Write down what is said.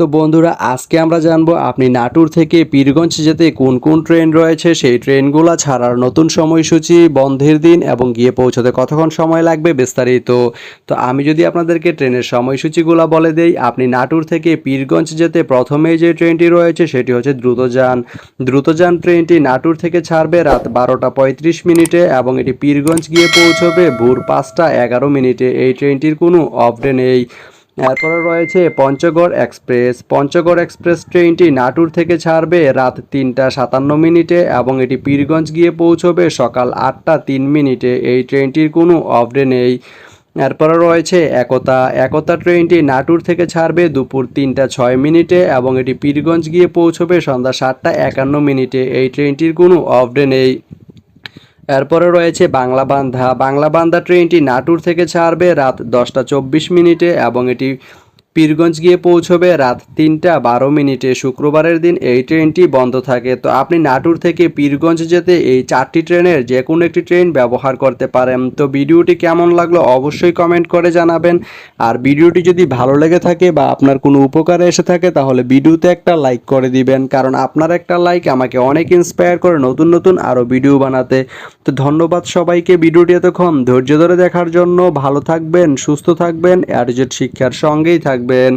তো বন্ধুরা, আজকে আমরা জানব আপনি নাটোর থেকে পীরগঞ্জ যেতে কোন কোন ট্রেন রয়েছে? সেই ট্রেনগুলো ছাড়ার নতুন সময়সূচি, বন্ধের দিন এবং গিয়ে পৌঁছতে কতক্ষণ সময় লাগবে বিস্তারিত। তো আমি যদি আপনাদেরকে ট্রেনের সময়সূচিগুলো বলে দেই, আপনি নাটোর থেকে পীরগঞ্জ যেতে প্রথমেই যে ট্রেনটি রয়েছে সেটি হচ্ছে দ্রুতযান। দ্রুতযান ট্রেনটি নাটোর থেকে ছাড়বে রাত বারোটা পঁয়ত্রিশ মিনিটে এবং এটি পীরগঞ্জ গিয়ে পৌঁছবে ভোর পাঁচটা এগারো মিনিটে। এই ট্রেনটির কোনো অফডে নেই। এরপরে রয়েছে পঞ্চগড় এক্সপ্রেস। পঞ্চগড় এক্সপ্রেস ট্রেনটি নাটুর থেকে ছাড়বে রাত তিনটা সাতান্ন মিনিটে এবং এটি পীরগঞ্জ গিয়ে পৌঁছবে সকাল আটটা তিন মিনিটে। এই ট্রেনটির কোনো অফডে নেই। এরপরে রয়েছে একতা। একতা ট্রেনটি নাটুর থেকে ছাড়বে দুপুর তিনটা ছয় মিনিটে এবং এটি পীরগঞ্জ গিয়ে পৌঁছবে সন্ধ্যা সাতটা একান্ন মিনিটে। এই ট্রেনটির কোনো অফডে নেই। এরপরে রয়েছে বাংলা বান্ধা বাংলা বান্ধা ট্রেনটি নাটুর থেকে ছাড়বে রাত দশটা চব্বিশ মিনিটে এবং এটি পীরগঞ্জ গিয়ে পৌঁছবে রাত তিনটা বারো মিনিটে। শুক্রবারের দিন এই ট্রেনটি বন্ধ থাকে। তো আপনি নাটুর থেকে পীরগঞ্জ যেতে এই চারটি ট্রেনের যে কোনো একটি ট্রেন ব্যবহার করতে পারেন। তো ভিডিওটি কেমন লাগল অবশ্যই কমেন্ট করে জানাবেন। আর ভিডিওটি যদি ভালো লেগে থাকে বা আপনার কোনো উপকারে এসে থাকে, তাহলে ভিডিওতে একটা লাইক করে দিবেন। কারণ আপনার একটা লাইক আমাকে অনেক ইন্সপায়ার করে নতুন নতুন আরও ভিডিও বানাতে। তো ধন্যবাদ সবাইকে ভিডিওটি এতক্ষণ ধৈর্য ধরে দেখার জন্য। ভালো থাকবেন, সুস্থ থাকবেন। অ্যাডজেট শিক্ষার সঙ্গেই থাকবেন।